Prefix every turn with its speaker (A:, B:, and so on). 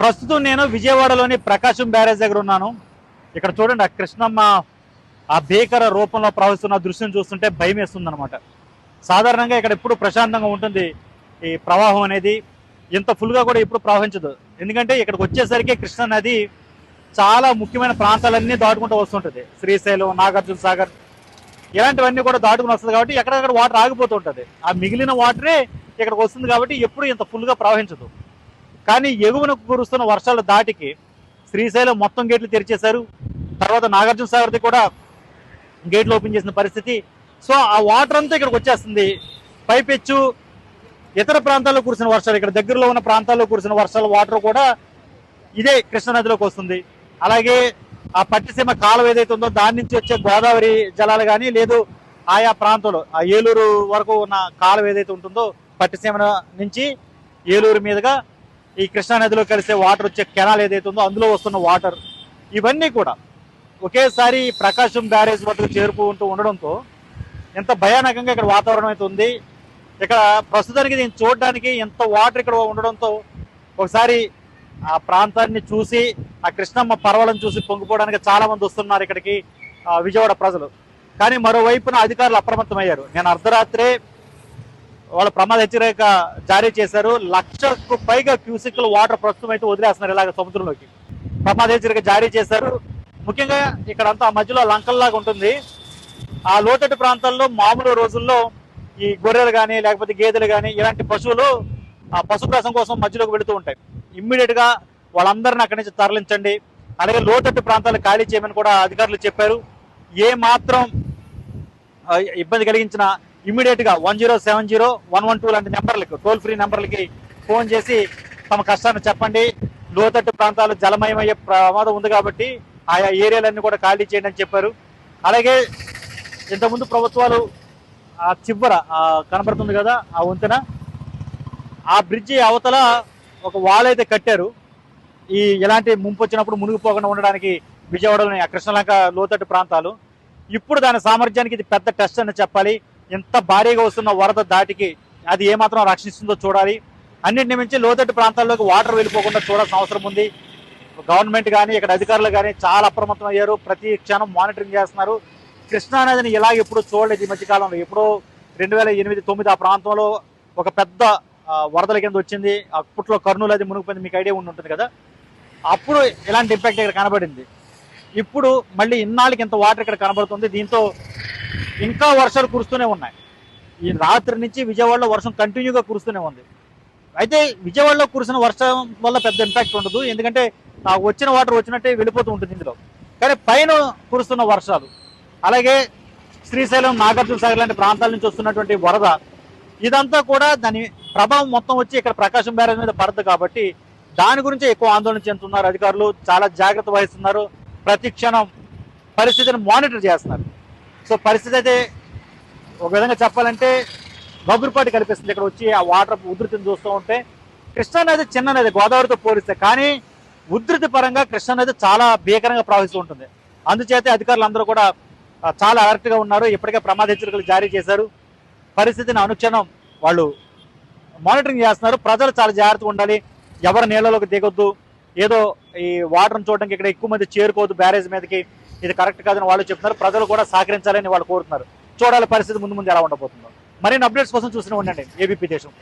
A: ప్రస్తుతం నేను విజయవాడలోని ప్రకాశం బ్యారేజ్ దగ్గర ఉన్నాను. ఇక్కడ చూడండి ఆ కృష్ణమ్మ ఆ భీకర రూపంలో ప్రవహిస్తున్న దృశ్యం చూస్తుంటే భయం వేస్తుంది సాధారణంగా ఇక్కడ ఎప్పుడు ప్రశాంతంగా ఉంటుంది ఈ ప్రవాహం అనేది. ఇంత ఫుల్గా కూడా ఎప్పుడు ప్రవహించదు. ఎందుకంటే ఇక్కడికి వచ్చేసరికి కృష్ణా నది చాలా ముఖ్యమైన ప్రాంతాలన్నీ దాటుకుంటూ వస్తుంటుంది. శ్రీశైలం నాగార్జున సాగర్ ఇలాంటివన్నీ కూడా దాటుకుని వస్తుంది కాబట్టి ఎక్కడెక్కడ వాటర్ ఆగిపోతూ ఉంటుంది. ఆ మిగిలిన వాటరే ఇక్కడికి వస్తుంది కాబట్టి ఎప్పుడు ఇంత ఫుల్గా ప్రవహించదు. కానీ ఎగువన కురుస్తున్న వర్షాల దాటికి శ్రీశైలం మొత్తం గేట్లు తెరిచేశారు. తర్వాత నాగార్జున సాగర్ది కూడా గేట్లు ఓపెన్ చేసిన పరిస్థితి. సో ఆ వాటర్ అంతా ఇక్కడికి వచ్చేస్తుంది. పైపెచ్చు ఇతర ప్రాంతాల్లో కురిసిన వర్షాలు ఇక్కడ దగ్గరలో ఉన్న ప్రాంతాల్లో కురిసిన వర్షాల వాటర్ కూడా ఇదే కృష్ణానదిలోకి వస్తుంది. అలాగే ఆ పట్టిసీమ కాలువ ఏదైతే ఉందో దాని నుంచి వచ్చే గోదావరి జలాలు కానీ లేదు ఆయా ప్రాంతంలో ఆ ఏలూరు వరకు ఉన్న కాలువ ఏదైతే ఉంటుందో పట్టిసీమ నుంచి ఏలూరు మీదుగా ఈ కృష్ణా నదిలో కలిసే వాటర్ వచ్చే కెనాల్ ఏదైతే ఉందో అందులో వస్తున్న వాటర్ ఇవన్నీ కూడా ఒకేసారి ప్రకాశం బ్యారేజ్ వద్దకు చేరుకుంటూ ఉండడంతో ఎంత భయానకంగా ఇక్కడ వాతావరణం అయితే ఉంది. ఇక్కడ ప్రస్తుతానికి దీన్ని చూడడానికి ఎంత వాటర్ ఇక్కడ ఉండడంతో ఒకసారి ఆ ప్రాంతాన్ని చూసి ఆ కృష్ణమ్మ పర్వాలను చూసి పొంగిపోవడానికి చాలామంది వస్తున్నారు ఇక్కడికి విజయవాడ ప్రజలు. కానీ మరోవైపున అధికారులు అప్రమత్తమయ్యారు. నేను అర్ధరాత్రే వాళ్ళ ప్రమాద హెచ్చరిక జారీ చేశారు. లక్షకు పైగా క్యూసిక్లు వాటర్ ప్రస్తుతం అయితే వదిలేస్తున్నారు ఇలాగ సముద్రంలోకి. ప్రమాద హెచ్చరిక జారీ చేశారు. ముఖ్యంగా ఇక్కడంతా ఆ మధ్యలో లంకల్లాగా ఉంటుంది. ఆ లోతట్టు ప్రాంతాల్లో మామూలు రోజుల్లో ఈ గొర్రెలు కానీ లేకపోతే గేదెలు కానీ ఇలాంటి పశువులు ఆ పశుగ్రాసం కోసం మధ్యలోకి వెళుతూ ఉంటాయి. ఇమ్మీడియట్గా వాళ్ళందరిని అక్కడి నుంచి తరలించండి. అలాగే లోతట్టు ప్రాంతాలు ఖాళీ చేయమని కూడా అధికారులు చెప్పారు. ఏ మాత్రం ఇబ్బంది కలిగించిన ఇమీడియట్గా one zero seven zero one one two లాంటి నెంబర్లకు టోల్ ఫ్రీ నెంబర్లకి ఫోన్ చేసి తమ కష్టాన్ని చెప్పండి. లోతట్టు ప్రాంతాలు జలమయమయ్యే ప్రమాదం ఉంది కాబట్టి ఆయా ఏరియాలన్నీ కూడా ఖాళీ చేయండి అని చెప్పారు. అలాగే ఇంతకుముందు ప్రభుత్వాలు ఆ చివర కనబడుతుంది కదా ఆ వంతెన. ఆ బ్రిడ్జి అవతల ఒక వాల్ అయితే కట్టారు. ఈ ఎలాంటి ముంపు వచ్చినప్పుడు మునిగిపోకుండా ఉండడానికి విజయవాడలోని ఆ కృష్ణలంక లోతట్టు ప్రాంతాలు. ఇప్పుడు దాని సామర్థ్యానికి ఇది పెద్ద టెస్ట్ అని చెప్పాలి. ఎంత భారీగా వస్తున్న వరద దాటికి అది ఏమాత్రం రక్షిస్తుందో చూడాలి. అన్నింటిని మించి లోతట్టు ప్రాంతాల్లోకి వాటర్ వెళ్ళిపోకుండా చూడాల్సిన అవసరం ఉంది. గవర్నమెంట్ కానీ ఇక్కడ అధికారులు కానీ చాలా అప్రమత్తం అయ్యారు. ప్రతి క్షణం మానిటరింగ్ చేస్తున్నారు. కృష్ణా నదిని ఇలాగ ఎప్పుడు చూడలేదు ఈ మధ్యకాలంలో ఎప్పుడో రెండు వేల ఎనిమిది తొమ్మిది ఆ ప్రాంతంలో ఒక పెద్ద వరదల కింద వచ్చింది. అప్పట్లో కర్నూలు అది మునిగిపోయింది. మీకు ఐడియా ఉండి ఉంటుంది కదా. అప్పుడు ఇలాంటి ఇంపాక్ట్ ఇక్కడ కనబడింది. ఇప్పుడు మళ్ళీ ఇన్నాళ్ళకి ఇంత వాటర్ ఇక్కడ కనబడుతుంది. దీంతో ఇంకా వర్షాలు కురుస్తూనే ఉన్నాయి. ఈ రాత్రి నుంచి విజయవాడలో వర్షం కంటిన్యూగా కురుస్తూనే ఉంది. అయితే విజయవాడలో కురిసిన వర్షం వల్ల పెద్ద ఇంపాక్ట్ ఉండదు. ఎందుకంటే ఆ వచ్చిన వాటర్ వచ్చినట్టే వెళ్ళిపోతూ ఉంటుంది ఇందులో. కానీ పైన కురుస్తున్న వర్షాలు అలాగే శ్రీశైలం నాగార్జున సాగర్ లాంటి ప్రాంతాల నుంచి వస్తున్నటువంటి వరద ఇదంతా కూడా దాని ప్రభావం మొత్తం వచ్చి ఇక్కడ ప్రకాశం బ్యారేజ్ మీద పడదు కాబట్టి దాని గురించి ఎక్కువ ఆందోళన చెందుతున్నారు అధికారులు. చాలా జాగ్రత్త వహిస్తున్నారు. ప్రతి క్షణం పరిస్థితిని మానిటర్ చేస్తున్నారు. సో పరిస్థితి అయితే ఒక విధంగా చెప్పాలంటే గగురుపాటి కనిపిస్తుంది. ఇక్కడ వచ్చి ఆ వాటర్ ఉధృతిని చూస్తూ ఉంటే కృష్ణానది చిన్న నది గోదావరితో పోలిస్తే. కానీ ఉధృతి పరంగా కృష్ణానది చాలా భీకరంగా ప్రవహిస్తూ ఉంటుంది. అందుచేత అధికారులు అందరూ కూడా చాలా అలర్ట్గా ఉన్నారు. ఇప్పటికే ప్రమాద హెచ్చరికలు జారీ చేశారు. పరిస్థితిని అనుక్షణం వాళ్ళు మానిటరింగ్ చేస్తున్నారు. ప్రజలు చాలా జాగ్రత్తగా ఉండాలి. ఎవరు నీళ్ళలోకి దిగొద్దు. ఏదో ఈ వాటర్ని చూడడానికి ఇక్కడ ఎక్కువ మంది చేరుకోవద్దు బ్యారేజ్ మీదకి. ఇది కరెక్ట్ కాదని వాళ్ళు చెప్తున్నారు. ప్రజలు కూడా సహకరించాలని వాళ్ళు కోరుతున్నారు. చూడాలి పరిస్థితి ముందు ముందు ఎలా ఉండబోతుందో. మరిన్ని అప్డేట్స్ కోసం చూస్తూనే ఉండండి. ఏబీపీ దేశం.